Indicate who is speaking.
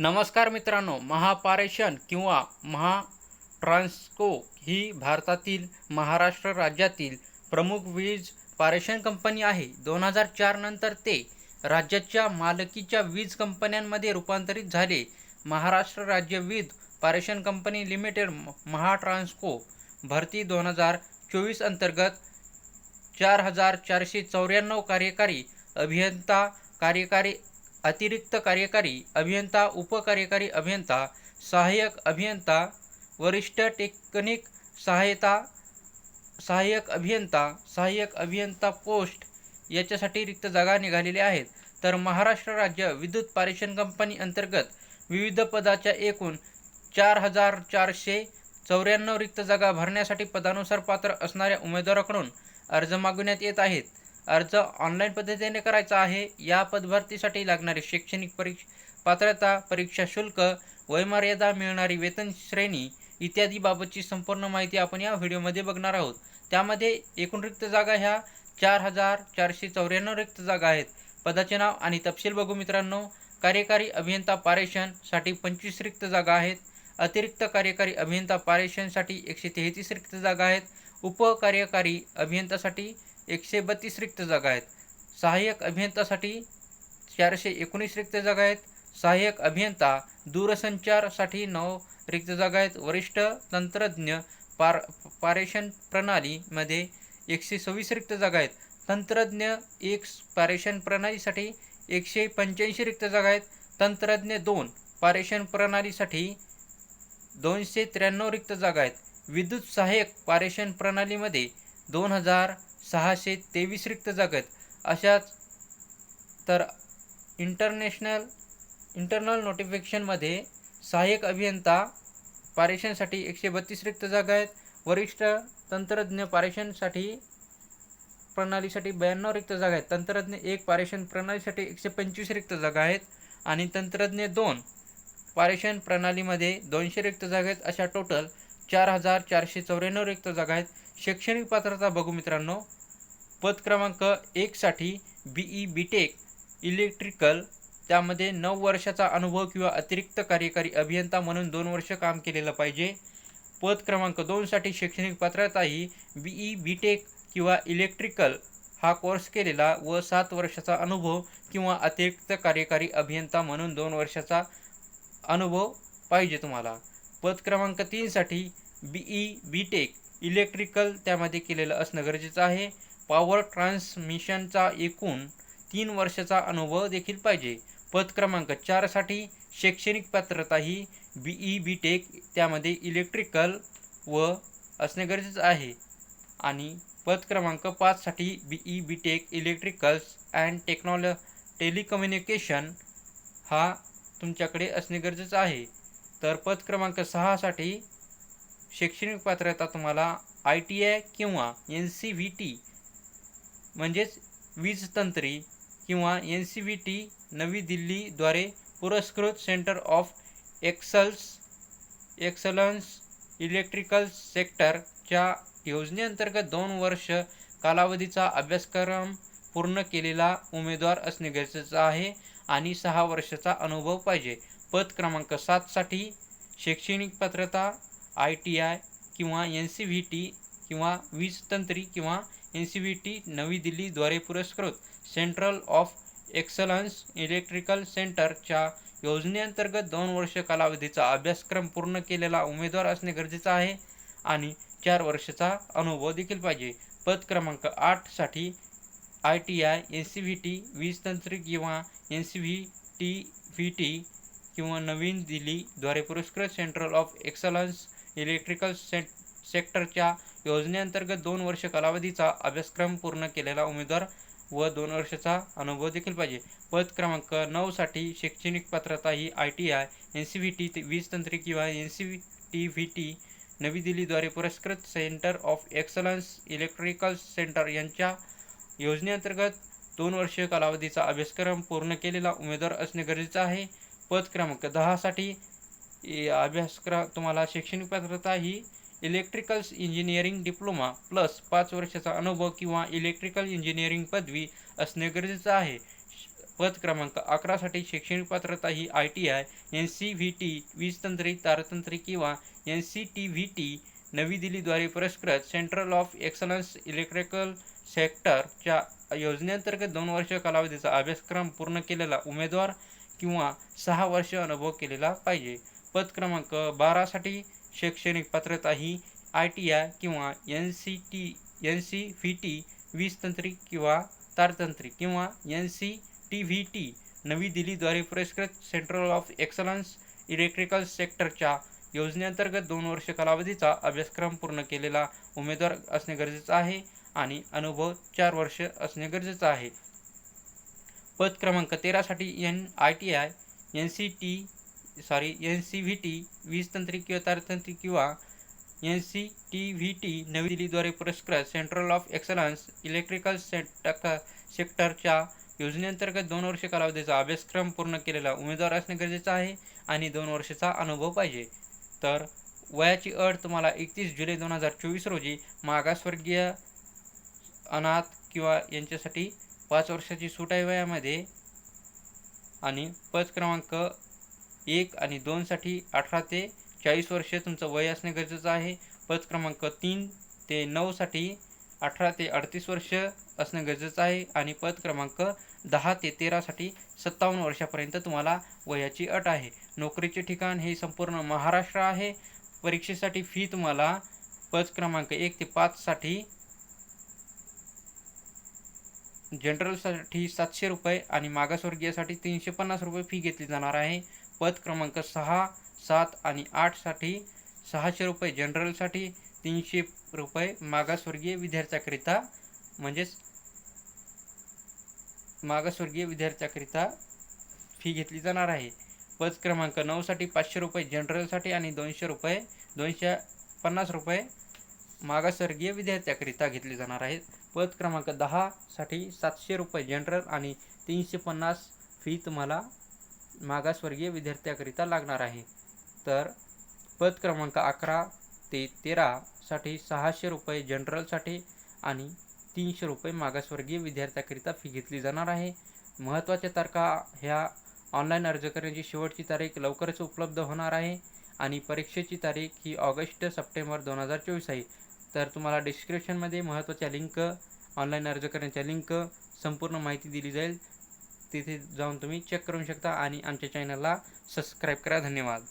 Speaker 1: नमस्कार मित्रांनो महापारेषण किंवा महा ट्रान्स्को ही भारतातील महाराष्ट्र राज्यातील प्रमुख वीज पारेषण कंपनी आहे. दोन हजार चार नंतर ते राज्याच्या मालकीच्या वीज कंपन्यांमध्ये रूपांतरित झाले. महाराष्ट्र राज्य वीज पारेषण कंपनी लिमिटेड महाट्रान्सको भरती दोन हजार चोवीस अंतर्गत चार हजार चारशे चौऱ्याण्णव कार्यकारी अभियंता कार्यकारी अतिरिक्त कार्यकारी अभियंता उपकार्यकारी अभियंता सहाय्यक अभियंता वरिष्ठ टेक्निक सहायता सहाय्यक अभियंता सहाय्यक अभियंता पोस्ट याच्यासाठी रिक्त जागा निघालेल्या आहेत. तर महाराष्ट्र राज्य विद्युत पारेषण कंपनी अंतर्गत विविध पदाच्या एकूण चार हजार चारशे चौऱ्याण्णव रिक्त जागा भरण्यासाठी पदानुसार पात्र असणाऱ्या उमेदवाराकडून अर्ज मागवण्यात येत आहेत. अर्ज ऑनलाईन पद्धतीने करायचा आहे. या पदभरतीसाठी लागणारी शैक्षणिक परीक्ष पात्रता परीक्षा शुल्क वयमर्यादा मिळणारी वेतन श्रेणी इत्यादी बाबतची संपूर्ण माहिती आपण या व्हिडिओमध्ये बघणार आहोत. त्यामध्ये एकूण रिक्त जागा ह्या चार हजार चारशे चौऱ्याण्णव रिक्त जागा आहेत. पदाचे नाव आणि तपशील बघू मित्रांनो. कार्यकारी अभियंता पारेषणसाठी पंचवीस रिक्त जागा आहेत. अतिरिक्त कार्यकारी अभियंता पारेषणसाठी एकशे तेहतीस रिक्त जागा आहेत. उपकार्यकारी अभियंतासाठी एकशे बत्तीस रिक्त जागा आहेत. सहाय्यक अभियंतासाठी चारशे एकोणीस रिक्त जागा आहेत. सहाय्यक अभियंता दूरसंचारसाठी नऊ रिक्त जागा आहेत. वरिष्ठ तंत्रज्ञ पार पारेषण प्रणालीमध्ये एकशे सव्वीस रिक्त जागा आहेत. तंत्रज्ञ एक पारेषण प्रणालीसाठी एकशे पंच्याऐंशी रिक्त जागा आहेत. तंत्रज्ञ दोन पारेषण प्रणालीसाठी दोनशे त्र्याण्णव रिक्त जागा आहेत. विद्युत सहाय्यक पारेषण प्रणालीमध्ये दोन हजार सहाशे तेवीस रिक्त जागा आहेत अशाच तर इंटरनॅशनल इंटरनल नोटिफिकेशनमध्ये सहाय्यक अभियंता पारेषणसाठी एकशे बत्तीस रिक्त जागा आहेत. वरिष्ठ तंत्रज्ञ पारेषणसाठी प्रणालीसाठी ब्याण्णव रिक्त जागा आहेत. तंत्रज्ञ एक पारेषण प्रणालीसाठी एकशे पंचवीस रिक्त जागा आहेत. आणि तंत्रज्ञ दोन पारेषण प्रणालीमध्ये दोनशे रिक्त जागा आहेत. अशा टोटल चार हजार चारशे चौऱ्याण्णव रिक्त जागा आहेत. शैक्षणिक पात्रता बघू मित्रांनो पद क्रमांक एकसाठी B E B Tech electrical त्यामध्ये नऊ वर्षाचा अनुभव किंवा अतिरिक्त कार्यकारी अभियंता म्हणून दोन वर्ष काम केलेलं पाहिजे. पद क्रमांक दोनसाठी शैक्षणिक पात्रता ही बी ई बी टेक किंवा इलेक्ट्रिकल हा कोर्स केलेला व सात वर्षाचा अनुभव किंवा अतिरिक्त कार्यकारी अभियंता म्हणून दोन वर्षाचा अनुभव पाहिजे तुम्हाला. पद क्रमांक तीनसाठी B E B Tech electrical त्यामध्ये केलेलं असणं गरजेचं आहे. पॉवर ट्रान्समिशनचा एकूण तीन वर्षाचा अनुभव देखील पाहिजे. पद क्रमांक चारसाठी शैक्षणिक पात्रता ही बी ई बी टेक त्यामध्ये इलेक्ट्रिकल व असणे गरजेचं आहे. आणि पद क्रमांक पाचसाठी B E B Tech electricals and टेक्नॉलॉ telecommunication हा तुमच्याकडे असणे गरजेचं आहे. तर पद क्रमांक सहासाठी शैक्षणिक पात्रता तुम्हाला आय टी आय किंवा एन सी व्ही टी म्हणजेच वीज तंत्री किंवा एन सी व्ही टी नवी दिल्लीद्वारे पुरस्कृत centre of excels excellence electrical सेक्टरच्या योजनेअंतर्गत दोन वर्ष कालावधीचा अभ्यासक्रम पूर्ण केलेला उमेदवार असणे गरजेचं आहे आणि सहा वर्षाचा अनुभव पाहिजे. पद क्रमांक सातसाठी शैक्षणिक पात्रता आय टी आय किंवा एन सी व्ही टी किंवा वीज तंत्री किंवा एन सी व्ही टी नवी दिल्लीद्वारे पुरस्कृत. सेंट्रल ऑफ एक्सलन्स इलेक्ट्रिकल सेंटरच्या योजनेअंतर्गत दोन वर्ष कालावधीचा अभ्यासक्रम पूर्ण केलेला उमेदवार असणे गरजेचं आहे आणि चार वर्षाचा अनुभव देखील पाहिजे. पद क्रमांक आठसाठी I T I N C V T वीज तंत्री किंवा N C V T V T किंवा नवीन दिल्लीद्वारे पुरस्कृत सेंट्रल ऑफ एक्सलन्स इलेक्ट्रिकल सेंट सेक्टरच्या योजनेअंतर्गत दोन वर्ष कालावधीचा अभ्यासक्रम पूर्ण केलेला उमेदवार व दोन वर्षाचा अनुभव देखील पाहिजे. पद क्रमांक नऊसाठी शैक्षणिक पात्रता ही I T I N C V T वीज तंत्री किंवा N C V T V T नवी दिल्लीद्वारे पुरस्कृत centre of excellence electrical centre यांच्या योजनेअंतर्गत दोन वर्ष कालावधीचा अभ्यासक्रम पूर्ण केलेला उमेदवार असणे गरजेचं आहे. पद क्रमांक दहासाठी अभ्यासक्रम तुम्हाला शैक्षणिक पात्रता ही इलेक्ट्रिकल्स इंजिनिअरिंग डिप्लोमा प्लस पाच वर्षाचा अनुभव किंवा इलेक्ट्रिकल इंजिनिअरिंग पदवी असणे गरजेचं आहे. पद क्रमांक अकरासाठी शैक्षणिक पात्रता ही I T I N C V T वीजतंत्री तारतंत्री किंवा N C T V T नवी दिल्लीद्वारे पुरस्कृत सेंट्रल ऑफ एक्सलन्स इलेक्ट्रिकल सेक्टरच्या योजनेअंतर्गत दोन वर्ष कालावधीचा अभ्यासक्रम पूर्ण केलेला उमेदवार किंवा सहा वर्ष अनुभव केलेला पाहिजे. पद क्रमांक बारासाठी शैक्षणिक पात्रता ही आय टी आय किंवा N C T N C V T वीज तंत्रिक किंवा तारतंत्री किंवा N C T V T नवी दिल्लीद्वारे पुरस्कृत सेंट्रल ऑफ एक्सलन्स इलेक्ट्रिकल सेक्टरच्या योजनेअंतर्गत दोन वर्ष कालावधीचा अभ्यासक्रम पूर्ण केलेला उमेदवार असणे गरजेचं आहे आणि अनुभव चार वर्ष असणे गरजेचं आहे. पद क्रमांक तेरासाठी N I T I N C T sorry N C V T वीज तंत्री किंवा तारतंत्री किंवा N C T V T नवी दिल्लीद्वारे पुरस्कृत सेंट्रल ऑफ एक्सलन्स इलेक्ट्रिकल सेक्ट सेक्टरच्या योजनेअंतर्गत दोन वर्ष कालावधीचा अभ्यासक्रम पूर्ण केलेला उमेदवार असणे गरजेचं आहे आणि दोन वर्षाचा अनुभव पाहिजे. तर वयाची अट तुम्हाला एकतीस जुलै दोन हजार चोवीस रोजी मागासवर्गीय अनाथ किंवा यांच्यासाठी पाच वर्षाची सूट आहे वयामध्ये आणि पद क्रमांक एक आणि दोनसाठी अठरा ते चाळीस वर्षे तुमचं वय असणे गरजेचं आहे. पद क्रमांक तीन ते नऊसाठी अठरा ते अडतीस वर्ष असणं गरजेचं आहे आणि पद क्रमांक दहा ते तेरासाठी सत्तावन्न वर्षापर्यंत तुम्हाला वयाची अट आहे. नोकरीचे ठिकाण हे संपूर्ण महाराष्ट्र आहे. परीक्षेसाठी फी तुम्हाला पद क्रमांक एक ते पाचसाठी जनरलसाठी सातशे रुपये आणि मागासवर्गीयासाठी तीनशे पन्नास रुपये फी घेतली जाणार आहे. पद क्रमांक सहा सात आणि आठसाठी सहाशे रुपये जनरलसाठी तीनशे रुपये मागासवर्गीय विद्यार्थ्याकरिता म्हणजेच मागासवर्गीय विद्यार्थ्याकरिता फी घेतली जाणार आहे. पद क्रमांक नऊसाठी पाचशे रुपये जनरलसाठी आणि दोनशे रुपये दोनशे पन्नास रुपये मागासवर्गीय विद्यार्थ्याकरिता घेतले जाणार आहेत पद क्रमांक दहासाठी सातशे रुपये जनरल आणि तीनशे पन्नास फी तुम्हाला मागासवर्गीय विद्यार्थ्याकरिता लागणार आहे. तर पद क्रमांक अकरा ते तेरासाठी सहाशे रुपये जनरलसाठी आणि तीनशे रुपये मागासवर्गीय विद्यार्थ्याकरिता फी घेतली जाणार आहे. महत्त्वाच्या तारखा ह्या ऑनलाईन अर्ज करण्याची शेवटची तारीख लवकरच उपलब्ध होणार आहे आणि परीक्षेची तारीख ही ऑगस्ट सप्टेंबर दोन हजार चोवीस आहे. तर तुम्हाला डिस्क्रिप्शनमध्ये महत्त्वाच्या लिंक ऑनलाईन अर्ज करण्याच्या लिंक संपूर्ण माहिती दिली जाईल. तिथे जाऊन तुम्ही चेक करू शकता आणि आमच्या चॅनलला सबस्क्राईब करा. धन्यवाद.